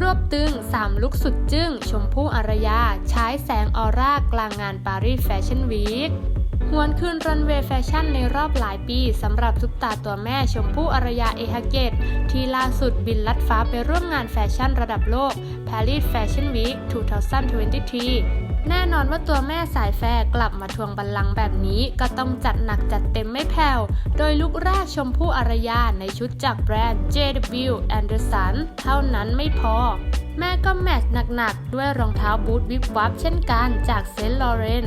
รวบตึง3ลุกสุดจึ้ง ชมพู่อารยา ใช้แสงออร่ากลางงานปารีสแฟชั่นวีค หวนคืนรันเวย์แฟชั่นในรอบหลายปีสำหรับซุปตาตัวแม่ชมพู่อารยาเอฮาเกต ที่ล่าสุดบินลัดฟ้าไปร่วมงานแฟชั่นระดับโลก Paris Fashion Week 2023แน่นอนว่าตัวแม่สายแฟกลับมาทวงบัลลังก์แบบนี้ก็ต้องจัดหนักจัดเต็มไม่แผ่ว โดยลุกแรกชมพู่อารยาในชุดจากแบรนด์ JW Anderson เท่านั้นไม่พอ แม่ก็แมทช์หนักๆ ด้วยรองเท้าบูทวิบวับเช่นกันจากเซนต์ลอเรน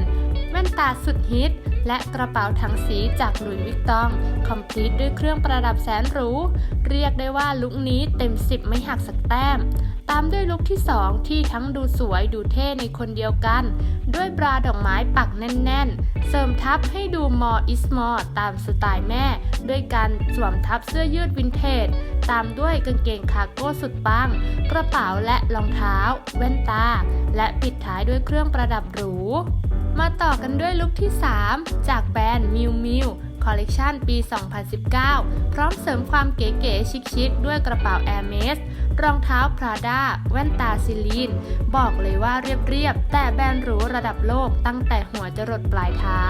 แว่นตาสุดฮิต และกระเป๋าถังสีจากหลุยวิกตอง คอมพลีทด้วยเครื่องประดับแสนหรู เรียกได้ว่าลุคนี้เต็ม 10 ไม่หักสักแต้ม ตามด้วยลุคที่ 2 ที่ทั้งดูสวยดูเท่ในคนเดียวกัน ด้วยบราดอกไม้ปักแน่น ๆ เสริมทับให้ดู more is more ตามสไตล์แม่ ด้วยการสวมทับเสื้อยืดวินเทจตามด้วยกางเกงคาร์โก้สุดปัง กระเป๋าและรองเท้า แว่นตา และปิดท้ายด้วยเครื่องประดับหรู ต่อกันด้วยลุคที่ 3 จากแบรนด์มิวมิวคอลเลกชันปี 2019 พร้อมเสริมความเก๋ๆชิคๆด้วยกระเป๋า Hermes รองเท้า Prada แว่นตาซิลีน บอกเลยว่าเรียบๆ แต่แบรนด์หรูระดับโลกตั้งแต่หัวจรดปลายเท้า